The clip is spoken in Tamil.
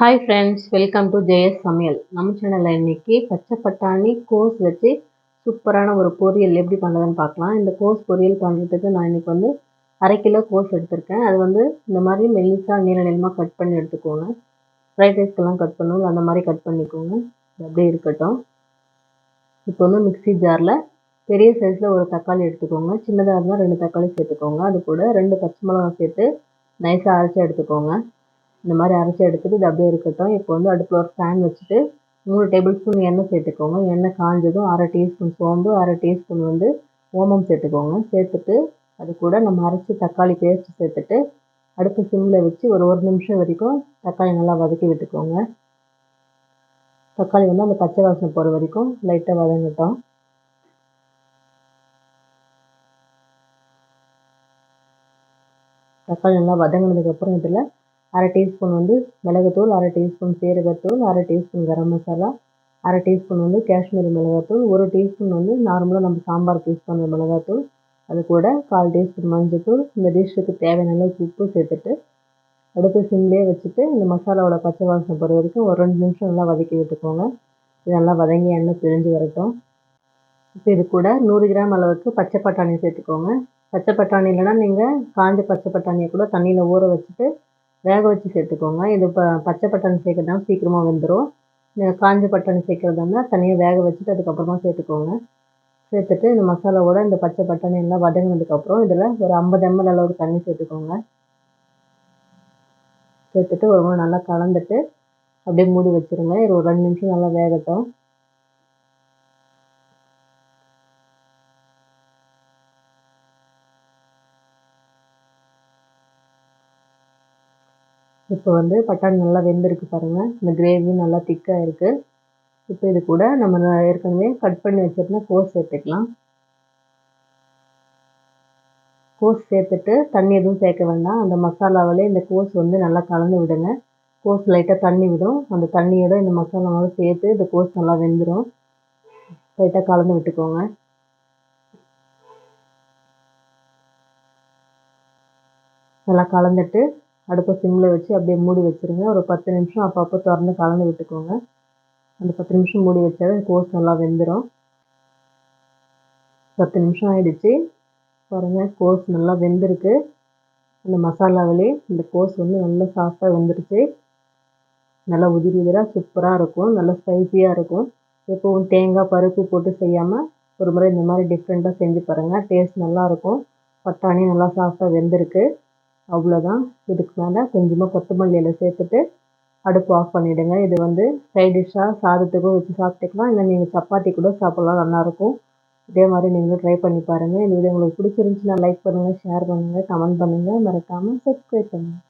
Hi friends welcome to Jayas சமையல். நம்ம சேனலில் இன்றைக்கி பச்சை பட்டாணி கோஸ் வச்சு சூப்பரான ஒரு பொரியல் எப்படி பண்ணுறதுன்னு பார்க்கலாம். இந்த கோஸ் பொரியல் பண்ணுறதுக்கு நான் இன்றைக்கி வந்து அரை கிலோ கோஸ் எடுத்திருக்கேன். அது வந்து இந்த மாதிரி மெல்லிசாக நீள நீளமாக கட் பண்ணி எடுத்துக்கோங்க. ஃப்ரைட் ரைஸ்க்கெல்லாம் கட் பண்ணுவோம் அந்த மாதிரி கட் பண்ணிக்கோங்க. அப்படியே இருக்கட்டும். இப்போ வந்து மிக்ஸி ஜாரில் பெரிய சைஸில் ஒரு தக்காளி எடுத்துக்கோங்க. சின்னதாக இருந்தால் ரெண்டு தக்காளி சேர்த்துக்கோங்க. அது கூட ரெண்டு பச்சை மிளகா சேர்த்து நைஸாக அரைச்சி எடுத்துக்கோங்க. இந்த மாதிரி அரைச்சி எடுத்துகிட்டு இது அப்படியே இருக்கட்டும். இப்போ வந்து அடுப்பில் ஒரு ஃபேன் வச்சுட்டு மூணு டேபிள் ஸ்பூன் எண்ணெய் சேர்த்துக்கோங்க. எண்ணெய் காஞ்சதும் அரை டீஸ்பூன் சோம்பு அரை டீஸ்பூன் வந்து ஓமம் சேர்த்துக்கோங்க. சேர்த்துட்டு அது கூட நம்ம அரைச்சி தக்காளி பேஸ்ட் சேர்த்துட்டு அடுப்பு சிம்மில் வச்சு ஒரு ஒரு நிமிஷம் வரைக்கும் தக்காளி நல்லா வதக்கி விட்டுக்கோங்க. தக்காளி வந்து அந்த பச்சை வாசனை போகிற வரைக்கும் லைட்டாக வதங்கட்டும். தக்காளி நல்லா வதங்கினதுக்கப்புறம் இதில் அரை டீஸ்பூன் வந்து மிளகுத்தூள் அரை டீஸ்பூன் சீரகத்தூள் அரை டீஸ்பூன் கரம் மசாலா அரை டீஸ்பூன் வந்து காஷ்மீரி மிளகாத்தூள் ஒரு டீஸ்பூன் வந்து நார்மலாக நம்ம சாம்பாருக்கு யூஸ் பண்ணுற மிளகாத்தூள் அது கூட கால் டீஸ்பூன் மஞ்சத்தூள். இந்த டிஷ்ஷுக்கு தேவையான அளவுக்கு உப்பு சேர்த்துட்டு அடுப்பு சிம்லேயே வச்சுட்டு இந்த மசாலாவோட பச்சை வாசனை போகிற வரைக்கும் ஒரு ரெண்டு நிமிஷம் நல்லா வதக்கி விட்டுக்கோங்க. இது நல்லா வதங்கி எண்ணெய் பிரிஞ்சு வரட்டும். இப்போ இது கூட நூறு கிராம் அளவுக்கு பச்சை பட்டாணி சேர்த்துக்கோங்க. பச்சை பட்டாணி இல்லைனா நீங்கள் காஞ்ச பச்சை பட்டாணியை கூட தண்ணியில் ஊற வச்சுட்டு வேக வச்சு சேர்த்துக்கோங்க. இது இப்போ பச்சை பட்டாணி சேர்க்குறதுனா சீக்கிரமாக வெந்துடும் காஞ்ச பட்டாணி சேர்க்குறதுனா தனியாக வேக வச்சுட்டு அதுக்கப்புறமா சேர்த்துக்கோங்க. சேர்த்துட்டு இந்த மசாலாவோட இந்த பச்சை பட்டாணி எல்லாம் வதங்கினதுக்கப்புறம் இதில் ஒரு ஐம்பது எம்எல் அளவுக்கு தண்ணி சேர்த்துக்கோங்க. சேர்த்துட்டு ஒரு முறை நல்லா கலந்துட்டு அப்படியே மூடி வச்சுருங்க. இது ஒரு ரெண்டு நிமிஷம் நல்லா வேகட்டும். இப்போ வந்து பட்டாணி நல்லா வெந்திருக்கு பாருங்கள் இந்த கிரேவி நல்லா திக்காக இருக்குது இப்போ இது கூட நம்ம ஏற்கனவே கட் பண்ணி வச்சுருந்த கோஸ் சேர்த்துக்கலாம். கோஸ் சேர்த்துட்டு தண்ணி எதுவும் சேர்க்க வேண்டாம். அந்த மசாலாவிலே இந்த கோஸ் வந்து நல்லா கலந்து விடுங்க. கோஸ் லைட்டாக தண்ணி விடும். அந்த தண்ணியோட இந்த மசாலாவோட சேர்த்து இந்த கோஸ் நல்லா வெந்துடும் லைட்டாக கலந்து விட்டுக்கோங்க. நல்லா கலந்துட்டு அடுப்பை சிம்மில் வச்சு அப்படியே மூடி வச்சுருங்க. ஒரு பத்து நிமிஷம் அப்பப்போ திறந்து கலந்து விட்டுக்கோங்க. அந்த பத்து நிமிஷம் மூடி வச்சாவே கோஸ் நல்லா வெந்துடும் பத்து நிமிஷம் ஆகிடுச்சு பாருங்கள் கோஸ் நல்லா வெந்திருக்கு. அந்த மசாலாவிலே இந்த கோஸ் வந்து நல்லா சாஃப்டாக வெந்துருச்சு. நல்லா உதிரி உதிராக சூப்பராக இருக்கும். நல்லா ஸ்பைஸியாக இருக்கும். எப்போவும் தேங்காய் பருப்பு போட்டு செய்யாமல் ஒரு முறை இந்த மாதிரி டிஃப்ரெண்ட்டாக செஞ்சு பாருங்கள் டேஸ்ட் நல்லாயிருக்கும் பட்டாணி நல்லா சாஃப்டாக வெந்திருக்கு. அவ்வளோதான் இதுக்கு மேலே கொஞ்சமாக கொத்தமல்லி இலை சேர்த்துட்டு அடுப்பு ஆஃப் பண்ணிவிடுங்க இது வந்து சைட் டிஷ்ஷாக சாதத்துக்கும் வச்சு சாப்பிட்டுக்கலாம். இல்லை நீங்கள் சப்பாத்தி கூட சாப்பிட்லாம். நல்லாயிருக்கும். இதே மாதிரி நீங்களும் ட்ரை பண்ணி பாருங்கள் இந்த வீடியோ உங்களுக்கு பிடிச்சிருந்துச்சுன்னா லைக் பண்ணுங்கள் ஷேர் பண்ணுங்கள் கமெண்ட் பண்ணுங்கள் மறக்காமல் சப்ஸ்கிரைப் பண்ணுங்கள்